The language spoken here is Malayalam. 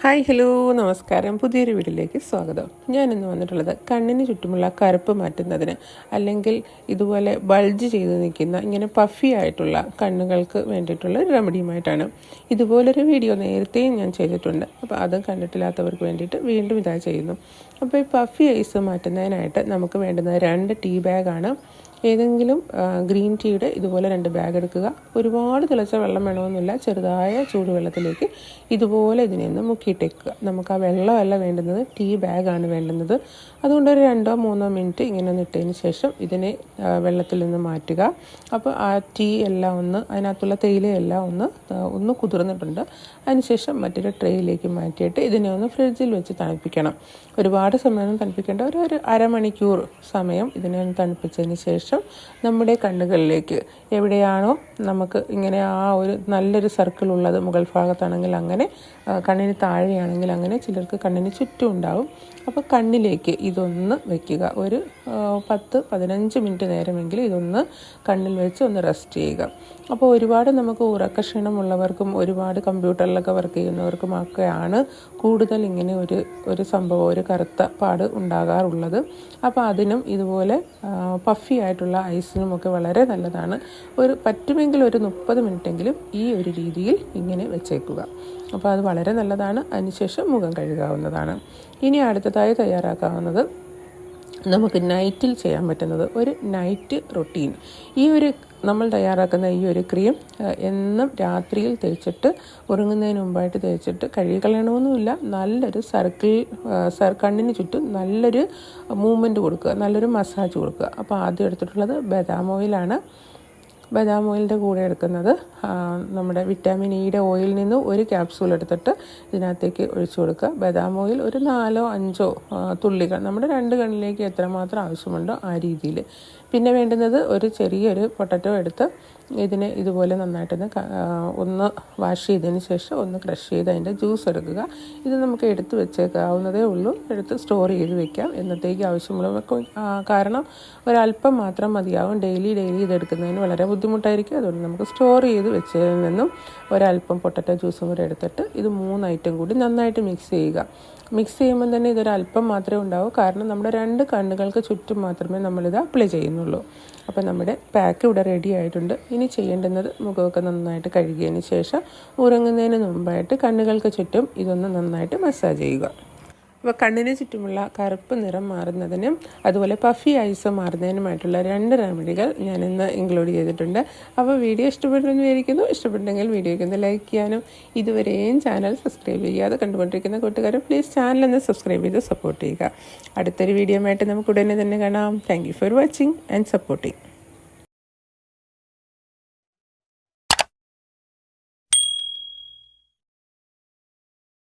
ഹായ് ഹലോ നമസ്കാരം. പുതിയൊരു വീഡിയോയിലേക്ക് സ്വാഗതം. ഞാൻ ഇന്ന് വന്നിട്ടുള്ളത് കണ്ണിന് ചുറ്റുമുള്ള കറുപ്പ് മാറ്റുന്നതിന് അല്ലെങ്കിൽ ഇതുപോലെ ബൾജ് ചെയ്ത് നിൽക്കുന്ന ഇങ്ങനെ പഫി ആയിട്ടുള്ള കണ്ണുകൾക്ക് വേണ്ടിയിട്ടുള്ള ഒരു റെമഡിയുമായിട്ടാണ് ഇതുപോലൊരു വീഡിയോ നേരത്തെയും ഞാൻ ചെയ്തിട്ടുണ്ട്. അപ്പോൾ അതും കണ്ടിട്ടില്ലാത്തവർക്ക് വേണ്ടിയിട്ട് വീണ്ടും ഇതാ ചെയ്യുന്നു. അപ്പോൾ ഈ പഫി ഐസ് മാറ്റുന്നതിനായിട്ട് നമുക്ക് വേണ്ടുന്ന രണ്ട് ടീ ബാഗാണ് ഏതെങ്കിലും ഗ്രീൻ ടീയുടെ ഇതുപോലെ രണ്ട് ബാഗ് എടുക്കുക. ഒരുപാട് തിളച്ച വെള്ളം വേണമെന്നില്ല. ചെറുതായ ചൂടുവെള്ളത്തിലേക്ക് ഇതുപോലെ ഇതിനെ ഒന്ന് മുക്കിയിട്ടേക്കുക. നമുക്ക് ആ വെള്ളമല്ല വേണ്ടുന്നത് ടീ ബാഗാണ് വേണ്ടുന്നത്. അതുകൊണ്ട് ഒരു രണ്ടോ മൂന്നോ മിനിറ്റ് ഇങ്ങനെ ഒന്ന് ഇട്ടതിന് ശേഷം ഇതിനെ വെള്ളത്തിൽ നിന്ന് മാറ്റുക. അപ്പോൾ ആ ടീ എല്ലാം ഒന്ന് അതിനകത്തുള്ള തേയിലയെല്ലാം ഒന്ന് ഒന്ന് കുതിർന്നിട്ടുണ്ട്. അതിനുശേഷം മറ്റൊരു ട്രേയിലേക്ക് മാറ്റിയിട്ട് ഇതിനെ ഒന്ന് ഫ്രിഡ്ജിൽ വെച്ച് തണുപ്പിക്കണം. ഒരുപാട് സമയം തണുപ്പിക്കേണ്ട. ഒരു ഒരു അരമണിക്കൂർ സമയം ഇതിനെ ഒന്ന് തണുപ്പിച്ചതിന് ശേഷം നമ്മുടെ കണ്ണുകളിലേക്ക് എവിടെയാണോ നമുക്ക് ഇങ്ങനെ ആ ഒരു നല്ലൊരു സർക്കിൾ ഉള്ളത് മുകൾ ഭാഗത്താണെങ്കിൽ അങ്ങനെ കണ്ണിന് താഴെയാണെങ്കിൽ അങ്ങനെ ചിലർക്ക് കണ്ണിന് ചുറ്റും ഉണ്ടാവും. അപ്പോൾ കണ്ണിലേക്ക് ഇതൊന്ന് വയ്ക്കുക ഒരു പത്ത് പതിനഞ്ച് മിനിറ്റ് നേരമെങ്കിലും ഇതൊന്ന് കണ്ണിൽ വെച്ച് ഒന്ന് റെസ്റ്റ് ചെയ്യുക. അപ്പോൾ ഒരുപാട് നമുക്ക് ഉറക്കക്ഷീണമുള്ളവർക്കും ഒരുപാട് കമ്പ്യൂട്ടറിലൊക്കെ വർക്ക് ചെയ്യുന്നവർക്കും ഒക്കെയാണ് കൂടുതൽ ഇങ്ങനെ ഒരു ഒരു സംഭവം ഒരു കറുത്ത പാട് ഉണ്ടാകാറുള്ളത്. അപ്പോൾ അതിനും ഇതുപോലെ പഫി ആയിട്ടുള്ള ഐസിനും ഒക്കെ വളരെ നല്ലതാണ്. ഒരു പറ്റുമെങ്കിൽ ഒരു മുപ്പത് മിനിറ്റെങ്കിലും ഈ ഒരു രീതിയിൽ ഇങ്ങനെ വെച്ചേക്കുക. അപ്പോൾ അത് വളരെ നല്ലതാണ്. അതിനുശേഷം മുഖം കഴുകാവുന്നതാണ്. ഇനി അടുത്തതായി തയ്യാറാക്കാവുന്നത് നമുക്ക് നൈറ്റിൽ ചെയ്യാൻ പറ്റുന്നത് ഒരു നൈറ്റ് റൊട്ടീൻ ഈ ഒരു നമ്മൾ തയ്യാറാക്കുന്ന ഈ ഒരു ക്രീം എന്നും രാത്രിയിൽ തേച്ചിട്ട് ഉറങ്ങുന്നതിന് മുമ്പായിട്ട് തേച്ചിട്ട് കഴുകിക്കളയണമെന്നുമില്ല നല്ലൊരു സർക്കിൾ സർ കണ്ണിന് ചുറ്റും നല്ലൊരു മൂവ്മെന്റ് കൊടുക്കുക. നല്ലൊരു മസാജ് കൊടുക്കുക. അപ്പോൾ ആദ്യം എടുത്തിട്ടുള്ളത് ബദാം ഓയിലാണ് ബദാം ഓയിലിന്റെ കൂടെ എടുക്കുന്നത്. നമ്മുടെ വിറ്റാമിൻ ഇയുടെ ഓയിലിൽ നിന്ന് ഒരു ക്യാപ്സൂൾ എടുത്തിട്ട് ഇതിനകത്തേക്ക് ഒഴിച്ചു കൊടുക്കുക. ബദാം ഓയിൽ ഒരു നാലോ അഞ്ചോ തുള്ളികൾ നമ്മുടെ രണ്ട് കണ്ണിലേക്ക് എത്രമാത്രം ആവശ്യമുണ്ടോ ആ രീതിയിൽ. പിന്നെ വേണ്ടുന്നത് ഒരു ചെറിയൊരു പൊട്ടറ്റോ എടുത്ത് ഇതിനെ ഇതുപോലെ നന്നായിട്ടൊന്ന് ഒന്ന് വാഷ് ചെയ്തതിന് ശേഷം ഒന്ന് ക്രഷ് ചെയ്ത് അതിന്റെ ജ്യൂസ് എടുക്കുക. ഇത് നമുക്ക് എടുത്ത് വെച്ചേക്കാവുന്നതേ ഉള്ളൂ. എടുത്ത് സ്റ്റോർ ചെയ്ത് വെക്കാം. എന്നത്തേക്ക് ആവശ്യമുള്ള കാരണം ഒരല്പം മാത്രം മതിയാവും. ഡെയിലി ഡെയിലി ഇത് എടുക്കുന്നതിന് വളരെ ബുദ്ധിമുട്ടായിരിക്കും. അതുകൊണ്ട് നമുക്ക് സ്റ്റോർ ചെയ്ത് വെച്ചതിൽ നിന്നും ഒരല്പം പൊട്ടറ്റോ ജ്യൂസും കൂടെ എടുത്തിട്ട് ഇത് മൂന്ന് ഐറ്റം കൂടി നന്നായിട്ട് മിക്സ് ചെയ്യുക. മിക്സ് ചെയ്യുമ്പോൾ തന്നെ ഇതൊരു അല്പം മാത്രമേ ഉണ്ടാവൂ. കാരണം നമ്മുടെ രണ്ട് കണ്ണുകൾക്ക് ചുറ്റും മാത്രമേ നമ്മളിത് അപ്ലൈ ചെയ്യുന്നുള്ളൂ. അപ്പോൾ നമ്മുടെ പാക്ക് ഇവിടെ റെഡി ആയിട്ടുണ്ട്. ഇനി ചെയ്യേണ്ടുന്നത് മുഖമൊക്കെ നന്നായിട്ട് കഴുകിയതിന് ശേഷം ഉറങ്ങുന്നതിന് മുമ്പായിട്ട് കണ്ണുകൾക്ക് ചുറ്റും ഇതൊന്ന് നന്നായിട്ട് മസാജ് ചെയ്യുക. അപ്പോൾ കണ്ണിന് ചുറ്റുമുള്ള കറുപ്പ് നിറം മാറുന്നതിനും അതുപോലെ പഫി ഐസ് മാറുന്നതിനുമായിട്ടുള്ള രണ്ട് റെമഡികൾ ഞാൻ ഇന്ന് ഇൻക്ലൂഡ് ചെയ്തിട്ടുണ്ട്. അപ്പോൾ വീഡിയോ ഇഷ്ടപ്പെട്ടെന്ന് വിചാരിക്കുന്നു. ഇഷ്ടപ്പെട്ടെങ്കിൽ വീഡിയോയ്ക്ക് ഒന്ന് ലൈക്ക് ചെയ്യാനും ഇതുവരെയും ചാനൽ സബ്സ്ക്രൈബ് ചെയ്യാതെ കണ്ടുകൊണ്ടിരിക്കുന്ന കൂട്ടുകാരും പ്ലീസ് ചാനൽ ഒന്ന് സബ്സ്ക്രൈബ് ചെയ്ത് സപ്പോർട്ട് ചെയ്യുക. അടുത്തൊരു വീഡിയോ ആയിട്ട് നമുക്ക് ഉടനെ തന്നെ കാണാം. Thank for watching and supporting